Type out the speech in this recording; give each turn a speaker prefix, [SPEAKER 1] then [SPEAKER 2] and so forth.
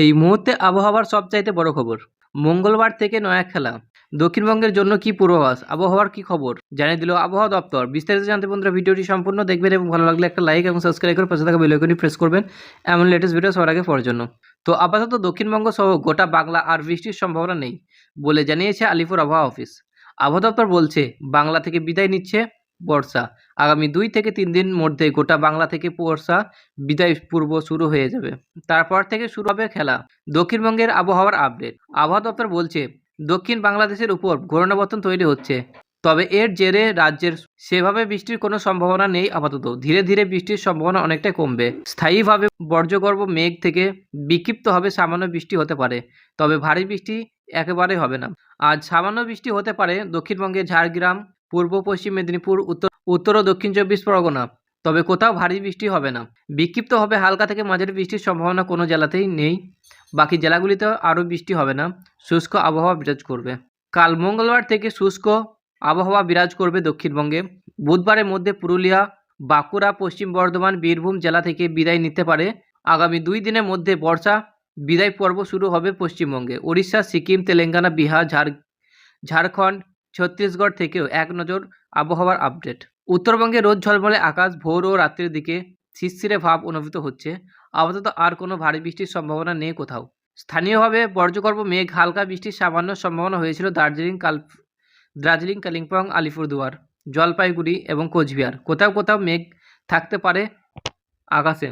[SPEAKER 1] এই মুহূর্তে আবহাওয়ার সবচাইতে বড় খবর। মঙ্গলবার থেকে নয়া খেলা দক্ষিণবঙ্গের জন্য কি পূর্বাভাস? আবহাওয়ার কি খবর? জানিয়ে দিল আবহাওয়া দপ্তর। বিস্তারিত জানতে বন্ধুরা ভিডিওটি সম্পূর্ণ দেখবেন এবং ভালো লাগলে একটা লাইক এবং সাবস্ক্রাইব করে পাশে থাকা বেল আইকনটি প্রেস করবেন। এমন লেটেস্ট ভিডিও সবার আগে পাওয়ার জন্য। তো আপাতত দক্ষিণবঙ্গ সহ গোটা বাংলা আর বৃষ্টির সম্ভাবনা নেই বলে জানিয়েছে আলিপুর আবহাওয়া অফিস। আবহাওয়া দপ্তর বলছে, বাংলা থেকে বিদায় নিচ্ছে বর্ষা। আগামী দুই থেকে তিন দিন মধ্যে গোটা বাংলা থেকে বর্ষা বিদায় পূর্ব শুরু হয়ে যাবে। তারপর থেকে শুরু হবে খেলা। দক্ষিণবঙ্গের আবহাওয়ার আপডেট। আবহাওয়া দপ্তর বলছে, দক্ষিণ বাংলাদেশের উপর ঘূর্ণাবর্তন তৈরি হচ্ছে। তবে এর জেরে রাজ্যের সেভাবে বৃষ্টির কোনো সম্ভাবনা নেই আপাতত। ধীরে ধীরে বৃষ্টির সম্ভাবনা অনেকটাই কমবে। স্থায়ীভাবে বর্জ্যগর্ভ মেঘ থেকে বিক্ষিপ্ত হবে সামান্য বৃষ্টি হতে পারে। তবে ভারী বৃষ্টি একেবারে হবে না। আজ সামান্য বৃষ্টি হতে পারে দক্ষিণবঙ্গের ঝাড়গ্রাম পূর্ব, পশ্চিম মেদিনীপুর, উত্তর উত্তর ও দক্ষিণ চব্বিশ পরগনা। তবে কোথাও ভারী বৃষ্টি হবে না। বিক্ষিপ্ত হবে হালকা থেকে মাঝারি বৃষ্টির সম্ভাবনা কোনো জেলাতেই নেই। বাকি জেলাগুলিতে আরও বৃষ্টি হবে না। শুষ্ক আবহাওয়া বিরাজ করবে। কাল মঙ্গলবার থেকে শুষ্ক আবহাওয়া বিরাজ করবে দক্ষিণবঙ্গে। বুধবারের মধ্যে পুরুলিয়া, বাঁকুড়া, পশ্চিম বর্ধমান, বীরভূম জেলা থেকে বিদায় নিতে পারে। আগামী দুই দিনের মধ্যে বর্ষা বিদায় পর্ব শুরু হবে পশ্চিমবঙ্গে। উড়িষ্যা, সিকিম, তেলেঙ্গানা, বিহার, ঝাড় ঝাড়খণ্ড ছত্তিশগড় থেকেও এক নজর আবহাওয়ার আপডেট উত্তরবঙ্গে রোদ ঝলমলে আকাশ ভোর ও রাত্রির দিকে শিরশিরে ভাব অনুভূত হচ্ছে। আপাতত আর কোনো ভারী বৃষ্টির সম্ভাবনা নেই কোথাও। স্থানীয়ভাবে বর্জ্যগর্ভ মেঘ, হালকা বৃষ্টির সামান্য সম্ভাবনা হয়েছিল দার্জিলিং, কাল, দার্জিলিং, কালিম্পং, আলিপুরদুয়ার, জলপাইগুড়ি এবং কোচবিহার। কোথাও কোথাও মেঘ থাকতে পারে আকাশে।